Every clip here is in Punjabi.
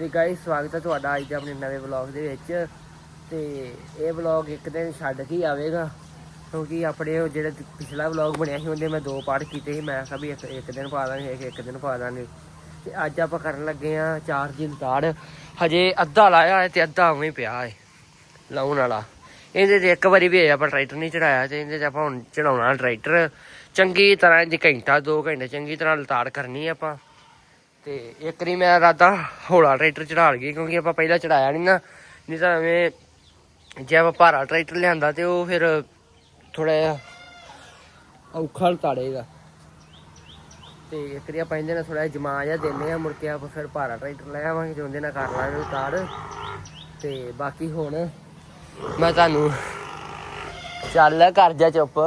ਤੇ ਗਾਇਸ ਸਵਾਗਤ ਹੈ ਤੁਹਾਡਾ ਅੱਜ ਦੇ ਆਪਣੇ ਨਵੇਂ ਵਲੌਗ ਦੇ ਵਿੱਚ। ਤੇ ਇਹ ਵਲੌਗ ਇੱਕ ਦਿਨ ਛੱਡ ਕੇ ਹੀ ਆਵੇਗਾ, ਕਿਉਂਕਿ ਆਪਣੇ ਉਹ ਜਿਹੜਾ ਪਿਛਲਾ ਵਲੌਗ ਬਣਿਆ ਸੀ ਉਹਦੇ ਮੈਂ ਦੋ ਪਾਰਟ ਕੀਤੇ ਸੀ। ਮੈਂ ਕਿਹਾ ਵੀ ਇੱਕ ਇੱਕ ਦਿਨ ਪਾ ਦਾਂਗੇ, ਇੱਕ ਇੱਕ ਦਿਨ ਪਾ ਦਾਂਗੇ। ਤੇ ਅੱਜ ਆਪਾਂ ਕਰਨ ਲੱਗੇ ਆ ਚਾਰ ਦਿਨ ਤਾੜ। ਹਜੇ ਅੱਧਾ ਲਾਇਆ ਹੈ ਤੇ ਅੱਧਾ ਉਵੇਂ ਪਿਆ ਹੈ, ਲਾਉਣ ਵਾਲਾ। ਇਹਦੇ ਤੇ ਇੱਕ ਵਾਰੀ ਵੀ ਆਪਾਂ ਟਰੈਕਟਰ ਨਹੀਂ ਚੜਾਇਆ ਤੇ ਇਹਦੇ ਤੇ ਆਪਾਂ ਹੁਣ ਚੜਾਉਣਾ ਟਰੈਕਟਰ। ਚੰਗੀ ਤਰ੍ਹਾਂ ਜੇ ਘੰਟਾ 2 ਘੰਟੇ ਚੰਗੀ ਤਰ੍ਹਾਂ ਲਤਾੜ ਕਰਨੀ ਆਪਾਂ। ਤੇ ਇੱਕ ਵਾਰੀ ਮੈਂ ਰਾਦਾ ਹੌਲਾ ਟਰੈਕਟਰ ਚੜਾ ਲਈਏ ਕਿਉਂਕਿ ਆਪਾਂ ਪਹਿਲਾਂ ਚੜਾਇਆ ਨਹੀਂ ਨਾ। ਨਹੀਂ ਤਾਂ ਐਵੇਂ ਜੇ ਆਪਾਂ ਭਾਰਾ ਟਰੈਕਟਰ ਲਿਆਂਦਾ ਤੇ ਉਹ ਫਿਰ ਥੋੜਾ ਜਿਹਾ ਔਖਾ ਲਤਾੜੇਗਾ ਤੇ ਇੱਕ ਵਾਰੀ ਆਪਾਂ ਇਹਦੇ ਨਾਲ ਥੋੜਾ ਜਿਹਾ ਜਮਾ ਜਿਹਾ ਦਿੰਦੇ ਆ ਮੁੜ ਕੇ ਆਪਾਂ ਫਿਰ ਭਾਰਾ ਟਰੈਕਟਰ ਲੈ ਆਵਾਂਗੇ ਤੇ ਉਹਦੇ ਨਾਲ ਕਰ ਲਾਂਗੇ ਉਤਾਰ। ਤੇ ਬਾਕੀ ਹੁਣ ਮੈਂ ਤੁਹਾਨੂੰ ਚੱਲ ਕਰ ਜਾ ਚੁੱਪ।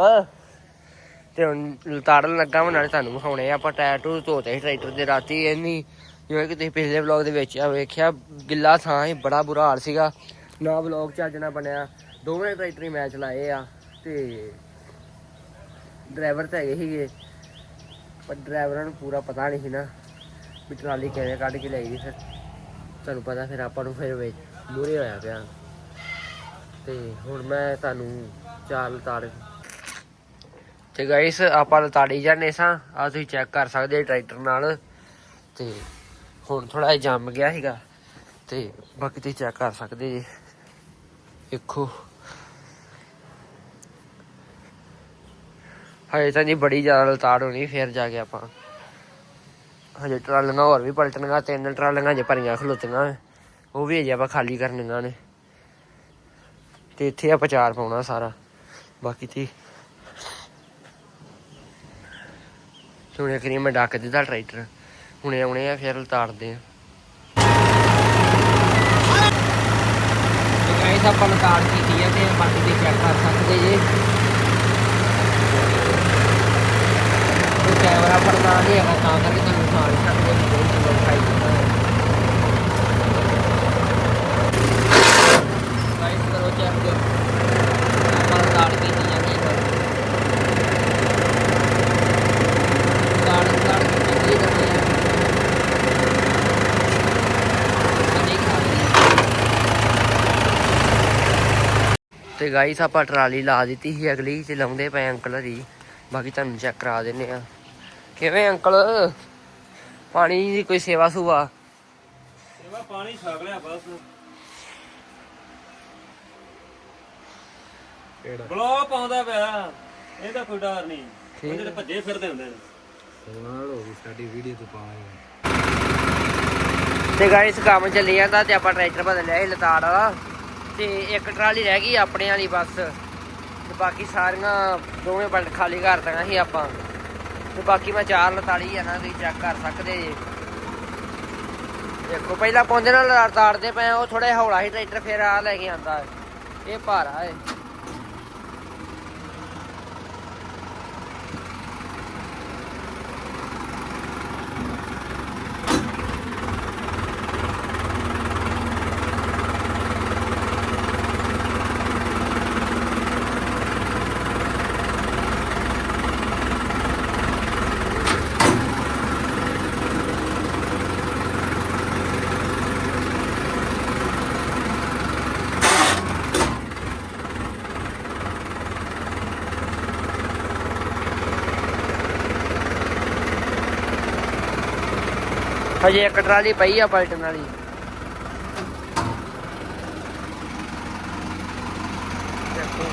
ਤੇ ਹੁਣ ਲਤਾੜਨ ਲੱਗਾ ਮੈਂ ਨਾਲੇ ਤੁਹਾਨੂੰ ਵਿਖਾਉਣੇ ਆ, ਆਪਾਂ ਟਾਇਰ ਟੂ ਧੋਤੇ ਸੀ ਟਰੈਕਟਰ ਦੇ ਰਾਤੀ ਇੰਨੀ ਜਿਵੇਂ ਕਿ ਤੁਸੀਂ ਪਿਛਲੇ ਵਲੌਗ ਦੇ ਵਿੱਚ ਆ ਵੇਖਿਆ, ਗਿੱਲਾ ਥਾਂ ਹੀ ਬੜਾ ਬੁਰਾ ਹਾਲ ਸੀਗਾ। ਨਾ ਵਲੌਗ ਚੱਜ ਨਾਲ ਬਣਿਆ, ਦੋਵੇਂ ਟਰੈਕਟਰ ਹੀ ਮੈਂ ਚਲਾਏ ਆ, ਤੇ ਡਰਾਈਵਰ ਤਾਂ ਹੈਗੇ ਸੀਗੇ, ਪਰ ਡਰਾਈਵਰਾਂ ਨੂੰ ਪੂਰਾ ਪਤਾ ਨਹੀਂ ਸੀ ਨਾ ਵੀ ਟਰਾਲੀ ਕਿਵੇਂ ਕੱਢ ਕੇ ਲਿਆਈ ਦੀ ਫਿਰ। ਤੁਹਾਨੂੰ ਪਤਾ ਫਿਰ ਆਪਾਂ ਨੂੰ ਫਿਰ ਵਿੱਚ ਮੂਰੇ ਹੋਇਆ ਪਿਆ। ਤੇ ਹੁਣ ਮੈਂ ਤੁਹਾਨੂੰ ਚਾਲ ਤਾੜ ਤੇ ਗਾਇਸ ਆਪਾਂ ਲਤਾੜੀ ਜਾਂਦੇ ਸਾਂ। ਆ ਤੁਸੀਂ ਚੈੱਕ ਕਰ ਸਕਦੇ ਟਰੈਕਟਰ ਨਾਲ। ਤੇ ਹੁਣ ਥੋੜਾ ਜਿਹਾ ਜੰਮ ਗਿਆ ਸੀਗਾ। ਤੇ ਬਾਕੀ ਤੁਸੀਂ ਚੈੱਕ ਕਰ ਸਕਦੇ ਜੀ। ਦੇਖੋ। ਹਜੇ ਤਾਂ ਜੀ ਬੜੀ ਜ਼ਿਆਦਾ ਲਤਾੜ ਹੋਣੀ, ਫੇਰ ਜਾ ਕੇ ਆਪਾਂ। ਹਜੇ ਟਰਾਲੀਆਂ ਹੋਰ ਵੀ ਪਲਟਣੀਆਂ ਤਿੰਨ ਟਰਾਲੀਆਂ ਹਜੇ ਭਰੀਆਂ ਖਲੋਤੀਆਂ। ਉਹ ਵੀ ਅਜੇ ਆਪਾਂ ਖਾਲੀ ਕਰਨੀਆਂ ਨੇ। ਤੇ ਇੱਥੇ ਆਪਾਂ ਚਾਰ ਪਾਉਣਾ ਸਾਰਾ। ਬਾਕੀ ਤੇ ਹੁਣ ਇੱਕ ਵਾਰੀ ਮੈਂ ਡੱਕ ਦਿੱਤਾ ਟਰੈਕਟਰ। ਹੁਣੇ ਆਉਣੇ ਆ, ਫਿਰ ਉਤਾਰਦੇ ਆ। ਤੇ ਗਾਇਸ ਆਪਾਂ ਉਤਾਰ ਕੀਤੀ ਆ ਤੇ ਬਾਕੀ ਤੇ ਚੈੱਕ ਕਰ ਸਕਦੇ ਜੇ। ਤੇ ਕੈਮਰਾ ਪਰਦਾ ਨਹੀਂ ਹੈਗਾ ਤਾਂ ਕਰਕੇ ਤੁਹਾਨੂੰ ਦਿਖਾ ਨਹੀਂ ਸਕਦੇ ਵੀ ਬਹੁਤ ਸੁੰਦਰ ਦਿਖਾਈ ਦਿੰਦਾ ਹੈ। ਗਾਇਸ ਕਰੋ ਚੈੱਕ ਆਪਾਂ ਉਤਾਰ ਕੀਤੀ ਜਾਂਦੇ ਹਾਂ ਉਤਾਰ ਉਤਾਰ ਕੇ ਚੰਗੀ ਕਰਨੀ ਹੈ ਅਨੇਕ ਤੇ ਗਾਈਸ ਆਪਾਂ ਟਰਾਲੀ ਲਾ ਦਿੱਤੀ ਸੀ ਅਗਲੀ ਤੇ ਲਾਉਂਦੇ ਪਏ ਅੰਕਲ ਹਰੀ। ਬਾਕੀ ਤੁਹਾਨੂੰ ਚੈੱਕ ਕਰਾ ਦਿੰਨੇ ਆ। ਕਿਵੇਂ ਅੰਕਲ? ਪਾਣੀ ਦੀ ਕੋਈ ਸੇਵਾ ਸੁਵਾ? ਇਹਦਾ ਪਾਣੀ ਛਕ ਲਿਆ ਬਸ। ਬਲੋ ਪਾਉਂਦਾ ਪਿਆ। ਇਹਦਾ ਕੋਈ ਡਰ ਨਹੀਂ। ਉਹ ਜਿਹੜੇ ਭੱਜੇ ਫਿਰਦੇ ਹੁੰਦੇ ਨੇ। ਕਮਾਲ ਹੋ ਗਈ ਸਾਡੀ ਵੀਡੀਓ ਤੋਂ ਪਾ ਤੇ ਗਾਈਸ ਕੰਮ ਚੱਲੀ ਜਾਂਦਾ ਤੇ ਆਪਾਂ ਟਰੈਕਟਰ ਬਦਲਿਆ ਸੀ ਲਤਾੜ। ਵਾਲਾ ਤੇ ਇੱਕ ਟਰਾਲੀ ਰਹਿ ਗਈ ਆਪਣੇ ਵਾਲੀ ਬਸ। ਤੇ ਬਾਕੀ ਸਾਰੀਆਂ ਦੋਵੇਂ ਬਲਟ ਖਾਲੀ ਕਰ ਦਿੱਤੀਆਂ ਸੀ ਆਪਾਂ। ਤੇ ਬਾਕੀ ਮੈਂ ਚਾਰ ਲਤਾੜੀ ਆ ਨਾ, ਤੁਸੀਂ ਚੈੱਕ ਕਰ ਸਕਦੇ ਜੀ। ਦੇਖੋ, ਪਹਿਲਾਂ ਪੌਂਦੇ ਨਾਲ ਲਤਾੜਦੇ ਪਏ ਉਹ ਥੋੜਾ ਜਿਹਾ ਹੌਲਾ ਸੀ, ਟਰੈਕਟਰ ਫਿਰ ਆ ਲੈ ਕੇ ਆਂਦਾ ਇਹ ਭਾਰਾ ਹੈ। ਹਜੇ ਇੱਕ ਟਰਾਲੀ ਪਈ ਆ ਪਲਟਣ ਵਾਲੀ। ਦੇਖੋ।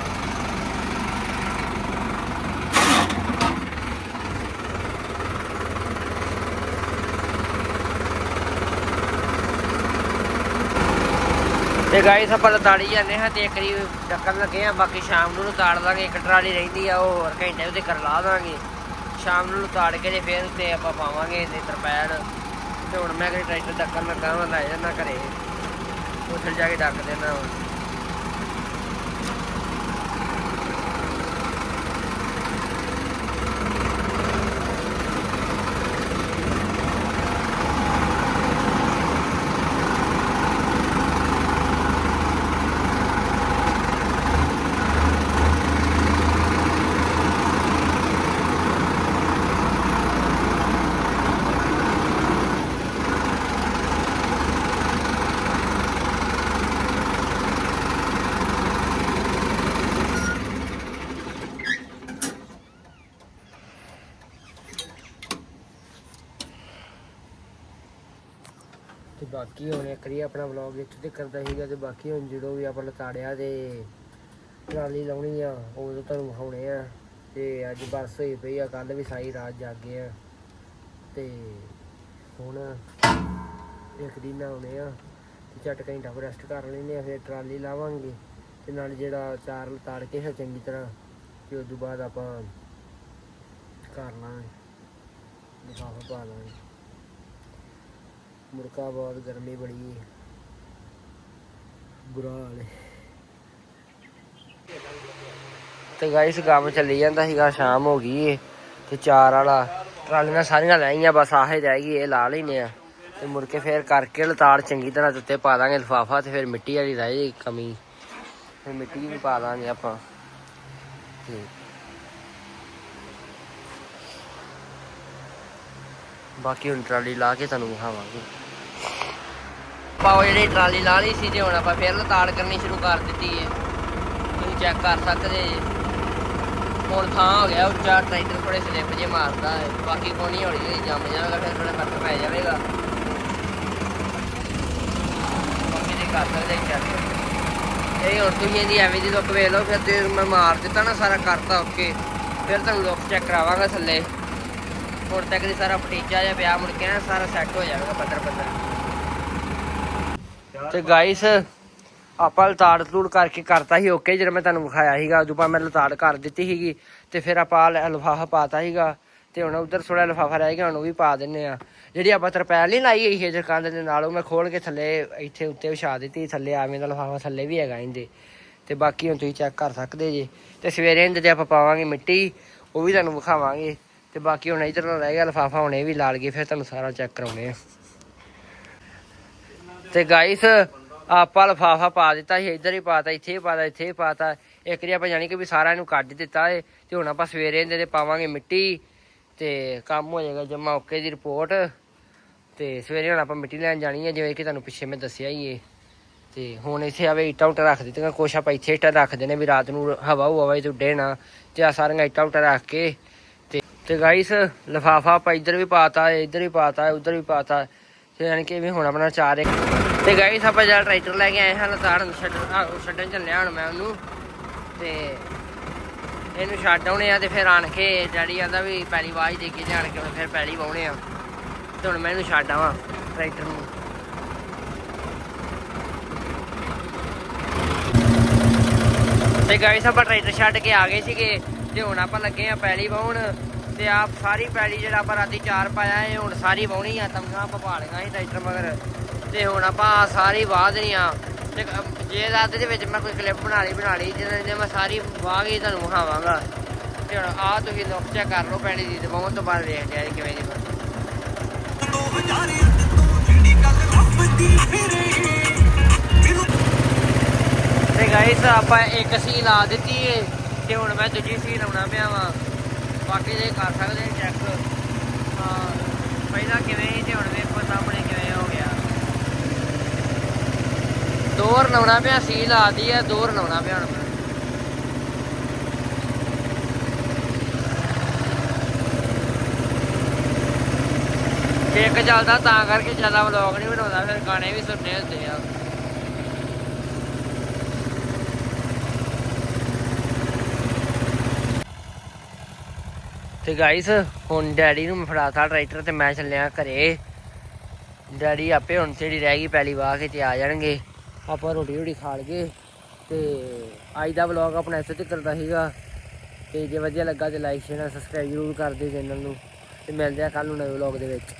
ਤੇ ਗਾਇਸ ਆਪਾਂ ਲਤਾੜੀ ਜਾਂਦੇ ਹਾਂ ਤੇ ਇੱਕ ਵਾਰੀ ਡੱਕਣ ਲੱਗੇ ਆ ਬਾਕੀ ਸ਼ਾਮ ਨੂੰ ਤਾੜ ਦਾਂਗੇ ਇੱਕ ਟਰਾਲੀ ਰਹਿੰਦੀ ਆ, ਉਹ ਹੋਰ ਘੰਟੇ ਉਹਦੇ ਕਰ ਲਾ ਦਾਂਗੇ। ਸ਼ਾਮ ਨੂੰ ਤਾੜ ਕੇ ਤੇ ਫਿਰ ਉੱਤੇ ਆਪਾਂ ਪਾਵਾਂਗੇ ਤੇ ਤਰਪੈਣ। ਤੇ ਹੁਣ ਮੈਂ ਕਿ ਟਰੈਕਟਰ ਡੱਕਣ ਲੱਗਾ ਮੈਂ ਲੈ ਜਾਣਾ ਘਰੇ। ਉੱਥੇ ਜਾ ਕੇ ਡੱਕ ਦੇਣਾ ਬਾਕੀ ਹੁਣ ਇੱਕ ਵਾਰੀ ਆਪਣਾ ਵਲੌਗ ਇੱਥੇ ਤੇ ਕਰਦਾ ਸੀਗਾ ਤੇ ਬਾਕੀ ਹੁਣ ਜਦੋਂ ਵੀ ਆਪਾਂ ਲਤਾੜਿਆ ਤੇ ਟਰਾਲੀ ਲਾਉਣੀ ਆ, ਉਦੋਂ ਤੁਹਾਨੂੰ ਵਿਖਾਉਣੇ ਆ। ਤੇ ਅੱਜ ਬੱਸ ਹੋਈ ਪਈ ਆ ਕੱਲ ਵੀ ਸਾਰੀ ਰਾਤ ਜਾਗੇ ਆ। ਤੇ ਹੁਣ ਇੱਕ ਦਿਨ ਆਉਣੇ ਆ ਤੇ ਝਟ ਘੰਟਾ ਕੋ ਰੈਸਟ ਕਰ ਲੈਂਦੇ ਆ, ਫਿਰ ਟਰਾਲੀ ਲਾਵਾਂਗੇ। ਤੇ ਨਾਲ ਜਿਹੜਾ ਚਾਰ ਲਤਾੜ ਕੇ ਹੈ ਚੰਗੀ ਤਰ੍ਹਾਂ, ਤੇ ਉਸ ਤੋਂ ਬਾਅਦ ਆਪਾਂ ਕਰ ਲਾਂਗੇ। ਲਿਫਾਫਾ ਪਾ ਲਾਂਗੇ। ਮੁਰਕਾ ਬਹੁਤ ਗਰਮੀ ਬੜੀ ਹੈ ਬੁਰਾ ਹਾਲ ਹੈ ਤੇ ਗਾਇਸ ਕੰਮ ਚੱਲੀ ਜਾਂਦਾ ਸੀਗਾ, ਸ਼ਾਮ ਹੋ ਗਈ ਏ। ਤੇ ਚਾਰ ਵਾਲਾ ਟਰਾਲੀਆਂ ਸਾਰੀਆਂ ਲੈ ਆਈਆਂ, ਬਸ ਆਹੇ ਰਹਿ ਗਈ ਇਹ ਲਾ ਲੈਨੇ ਆ। ਤੇ ਮੁੜ ਕੇ ਫੇਰ ਕਰਕੇ ਲਤਾੜ ਚੰਗੀ ਤਰ੍ਹਾਂ ਉੱਤੇ ਪਾ ਦਾਂਗੇ ਲਿਫਾਫਾ ਤੇ ਫਿਰ ਮਿੱਟੀ ਵਾਲੀ ਰਹਿ ਜਾਏਗੀ ਕਮੀ। ਫਿਰ ਮਿੱਟੀ ਵੀ ਪਾ ਦਾਂਗੇ ਆਪਾਂ। ਤੇ ਬਾਕੀ ਹੁਣ ਟਰਾਲੀ ਲਾ ਕੇ ਤੁਹਾਨੂੰ ਵਿਖਾਵਾਂਗੇ। ਪਾਓ ਜਿਹੜੀ ਟਰਾਲੀ ਲਾ ਲਈ ਸੀ ਜੇ ਹੁਣ ਆਪਾਂ ਫਿਰ ਲਤਾੜ ਕਰਨੀ ਸ਼ੁਰੂ ਕਰ ਦਿੱਤੀ ਹੈ ਤੁਸੀਂ ਚੈੱਕ ਕਰ ਸਕਦੇ ਜੀ। ਹੁਣ ਥਾਂ ਹੋ ਗਿਆ ਉੱਚਾ, ਟਰੈਕਟਰ ਥੋੜੇ ਸਲਿੱਪ ਜੇ ਮਾਰਦਾ ਹੈ ਬਾਕੀ ਕੋਈ ਹੌਲੀ ਹੌਲੀ ਜੰਮ ਜਾਵੇਗਾ, ਫਿਰ ਥੋੜਾ ਫ਼ਰਕ ਪੈ ਜਾਵੇਗਾ। ਬਾਕੀ ਦੇ ਕਰ ਸਕਦੇ ਚੈੱਕ ਇਹ ਹੁਣ ਤੁਸੀਂ ਇਹਦੀ ਐਵੇਂ ਦੀ ਲੁੱਕ ਵੇਖ ਲਓ, ਫਿਰ ਤੇ ਮੈਂ ਮਾਰ ਦਿੱਤਾ ਨਾ ਸਾਰਾ ਕਰਤਾ ਓਕੇ ਫਿਰ ਤੁਹਾਨੂੰ ਲੁੱਕ ਚੈੱਕ ਕਰਾਵਾਂਗਾ ਥੱਲੇ। ਹੁਣ ਤੱਕ ਦੀ ਸਾਰਾ ਫਟੀਚਾ ਜਿਹਾ ਪਿਆ, ਮੁੜ ਕੇ ਸਾਰਾ ਸੈੱਟ ਹੋ ਜਾਵੇਗਾ ਪੱਧਰ ਪੱਧਰ ਤੇ ਗਾਇਸ ਆਪਾਂ ਲਤਾੜ ਤਲੂੜ ਕਰਕੇ ਕਰਤਾ ਸੀ ਓਕੇ ਜਿਹੜਾ ਮੈਂ ਤੁਹਾਨੂੰ ਵਿਖਾਇਆ ਸੀਗਾ। ਉਦੋਂ ਬਾਅਦ ਮੈਂ ਲਤਾੜ ਕਰ ਦਿੱਤੀ ਸੀਗੀ, ਤੇ ਫਿਰ ਆਪਾਂ ਲਫਾਫਾ ਪਾਤਾ ਸੀਗਾ, ਤੇ ਹੁਣ ਉਧਰ ਥੋੜਾ ਲਫਾਫਾ ਰਹਿ ਗਿਆ ਹੁਣ ਉਹ ਵੀ ਪਾ ਦਿੰਨੇ ਆ ਜਿਹੜੀ ਆਪਾਂ ਤਰਪੈਲ ਨਹੀਂ ਲਾਈ ਹੋਈ ਹੈ ਕੰਧ ਦੇ ਨਾਲ, ਉਹ ਮੈਂ ਖੋਲ ਕੇ ਥੱਲੇ, ਇੱਥੇ ਉੱਤੇ ਵਿਛਾ ਦਿੱਤੀ, ਥੱਲੇ ਆਵੇਂ ਦਾ ਲਫਾਫਾ ਥੱਲੇ ਵੀ ਹੈਗਾ ਇਹਦੇ। ਤੇ ਬਾਕੀ ਹੁਣ ਤੁਸੀਂ ਚੈੱਕ ਕਰ ਸਕਦੇ ਜੇ। ਤੇ ਸਵੇਰੇ ਇਹਦੇ ਤੇ ਆਪਾਂ ਪਾਵਾਂਗੇ ਮਿੱਟੀ, ਉਹ ਵੀ ਤੁਹਾਨੂੰ ਵਿਖਾਵਾਂਗੇ। ਤੇ ਬਾਕੀ ਹੁਣ ਇਧਰ ਰਹਿ ਗਿਆ ਲਫਾਫਾ, ਹੁਣ ਇਹ ਵੀ ਲਾ ਲਈਏ ਫਿਰ ਤੁਹਾਨੂੰ ਸਾਰਾ ਚੈੱਕ ਕਰਾਉਣੇ ਆ ਤੇ ਗਾਇਸ ਆਪਾਂ ਲਫਾਫਾ ਪਾ ਦਿੱਤਾ ਸੀ, ਇੱਧਰ ਹੀ ਪਾਤਾ, ਇੱਥੇ ਹੀ ਪਾਤਾ, ਇੱਥੇ ਹੀ ਪਾਤਾ। ਇੱਕ ਵਾਰੀ ਆਪਾਂ ਜਾਣੀ ਕਿ ਵੀ ਸਾਰਾ ਇਹਨੂੰ ਕੱਢ ਦਿੱਤਾ ਏ, ਤੇ ਹੁਣ ਆਪਾਂ ਸਵੇਰੇ ਇਹਦੇ ਤੇ ਪਾਵਾਂਗੇ ਮਿੱਟੀ, ਤੇ ਕੰਮ ਹੋ ਜਾਏਗਾ ਜਮਾ ਓਕੇ ਦੀ ਰਿਪੋਰਟ ਤੇ ਸਵੇਰੇ ਹੁਣ ਆਪਾਂ ਮਿੱਟੀ ਲੈਣ ਜਾਣੀ ਹੈ ਜਿਵੇਂ ਕਿ ਤੁਹਾਨੂੰ ਪਿੱਛੇ ਮੈਂ ਦੱਸਿਆ ਹੀ ਏ। ਤੇ ਹੁਣ ਇੱਥੇ ਆਵੇ ਇੱਟਾਂ ਉੱਟਾਂ ਰੱਖ ਦਿੱਤੀਆਂ, ਕੁਛ ਆਪਾਂ ਇੱਥੇ ਇੱਟਾਂ ਰੱਖਦੇ ਨੇ ਵੀ ਰਾਤ ਨੂੰ ਹਵਾ ਹੁਵਾ ਵੀ ਉੱਡੇ ਨਾ, ਤੇ ਆ ਸਾਰੀਆਂ ਇੱਟਾਂ ਉੱਟਾਂ ਰੱਖ ਕੇ। ਤੇ ਤੇ ਗਾਈਸ ਲਫਾਫਾ ਆਪਾਂ ਇੱਧਰ ਵੀ ਪਾਤਾ ਇੱਧਰ ਵੀ ਪਾਤਾ ਉੱਧਰ ਵੀ ਪਾਤਾ ਤੇ ਯਾਨੀ ਕਿ ਵੀ ਹੁਣ ਆਪਣਾ ਚਾਰ ਇੱਕ। ਤੇ ਗਾਈਸ ਆਪਾਂ ਜਿਹੜਾ ਟਰੈਕਟਰ ਲੈ ਕੇ ਆਏ ਹਾਂ ਲਤਾੜ ਛੱਡਣ ਛੱਡਣ ਚੱਲਿਆ ਹੁਣ ਮੈਂ ਉਹਨੂੰ। ਤੇ ਇਹਨੂੰ ਛੱਡ ਆਉਣੇ ਆ ਤੇ ਫਿਰ ਆਣ ਕੇ ਡੈਡੀ ਕਹਿੰਦਾ ਵੀ ਪਹਿਲੀ ਆਵਾਜ਼ ਦੇ ਕੇ ਜਾਣ ਕੇ ਫਿਰ ਪਹਿਲੀ ਵਾਉਣੇ ਆ। ਤੇ ਹੁਣ ਮੈਂ ਇਹਨੂੰ ਛੱਡ ਆਵਾਂ ਟਰੈਕਟਰ ਨੂੰ। ਤੇ ਗਾਈਸ ਆਪਾਂ ਟਰੈਕਟਰ ਛੱਡ ਕੇ ਆ ਗਏ ਸੀਗੇ ਤੇ ਹੁਣ ਆਪਾਂ ਲੱਗੇ ਆ ਪੈਲੀ ਵਾਉਣ ਤੇ ਆਪ ਸਾਰੀ ਪੈਲੀ ਜਿਹੜਾ ਆਪਾਂ ਰਾਤੀ ਚਾਰ ਪਾਇਆ, ਇਹ ਹੁਣ ਸਾਰੀ ਵਾਉਣੀ ਆ, ਤਮਗਾ ਆਪਾਂ ਪਾ ਲਈਆਂ ਸੀ ਟਰੈਕਟਰ ਮਗਰ। ਤੇ ਹੁਣ ਆਪਾਂ ਸਾਰੀ ਵਾਹ ਦੇਣੀ ਆ। ਤੇ ਜੇ ਰਾਤ ਦੇ ਵਿੱਚ ਮੈਂ ਕੋਈ ਕਲਿੱਪ ਬਣਾ ਲਈ ਬਣਾ ਲਈ, ਜਿਹਦੇ ਮੈਂ ਸਾਰੀ ਵਾਹ ਕੇ ਤੁਹਾਨੂੰ ਵਿਖਾਵਾਂਗਾ। ਤੇ ਹੁਣ ਆ ਤੁਸੀਂ ਲੁੱਕ ਚੈੱਕ ਕਰ ਲਓ, ਪੈਲੀ ਦੀ ਤੇ ਤੋਂ ਬਾਅਦ ਵੇਖਦੇ ਆ ਕਿਵੇਂ ਦੀ ਤੇ ਗਾਇਸ ਆਪਾਂ ਇੱਕ ਸੀ ਲਾ ਦਿੱਤੀ ਏ, ਤੇ ਹੁਣ ਮੈਂ ਦੂਜੀ ਸੀ ਲਾਉਣਾ ਪਿਆ ਵਾਂ। ਬਾਕੀ ਜੇ ਕਰ ਸਕਦੇ ਚੈੱਕ ਹਾਂ, ਪਹਿਲਾਂ ਕਿਵੇਂ ਸੀ ਤੇ ਹੁਣ ਵੇਖੋ ਸਾਹਮਣੇ ਕਿਵੇਂ ਹੋ ਗਿਆ। ਦੋਰ ਲਾਉਣਾ ਪਿਆ ਸੀ ਲਾਦੀ ਹੈ ਦੋਰ ਲਾਉਣਾ ਪਿਆ ਹੁਣ। ਮੈਂ ਇੱਕ ਚੱਲਦਾ ਤਾਂ ਕਰਕੇ ਜ਼ਿਆਦਾ ਵਲੌਗ ਨਹੀਂ ਬਣਾਉਂਦਾ, ਫਿਰ ਗਾਣੇ ਵੀ ਸੁਣਨੇ ਹੁੰਦੇ ਆ। ਤੇ ਗਾਈਸ ਹੁਣ ਡੈਡੀ ਨੂੰ ਮੈਂ ਫੜਾਤਾ ਟਰੈਕਟਰ ਤੇ ਮੈਂ ਚੱਲਿਆ ਘਰੇ। ਡੈਡੀ ਆਪੇ ਹੁਣ ਜਿਹੜੀ ਰਹਿ ਗਈ, ਪਹਿਲੀ ਵਾਹ ਕੇ ਤੇ ਆ ਜਾਣਗੇ। ਆਪਾਂ ਰੋਟੀ ਰੋਟੀ ਖਾ ਲਈਏ। ਤੇ ਅੱਜ ਦਾ ਵਲੌਗ ਆਪਣਾ ਇੱਥੇ ਤੱਕ ਕਰਦਾ ਸੀਗਾ। ਤੇ ਜੇ ਵਧੀਆ ਲੱਗਾ ਤੇ ਲਾਈਕ ਸ਼ੇਅਰ ਸਬਸਕ੍ਰਾਈਬ ਜ਼ਰੂਰ ਕਰ ਦਿਓ ਚੈਨਲ ਨੂੰ। ਤੇ ਮਿਲਦੇ ਆ ਕੱਲ ਨੂੰ ਨਵੇਂ ਵਲੌਗ ਦੇ ਵਿੱਚ।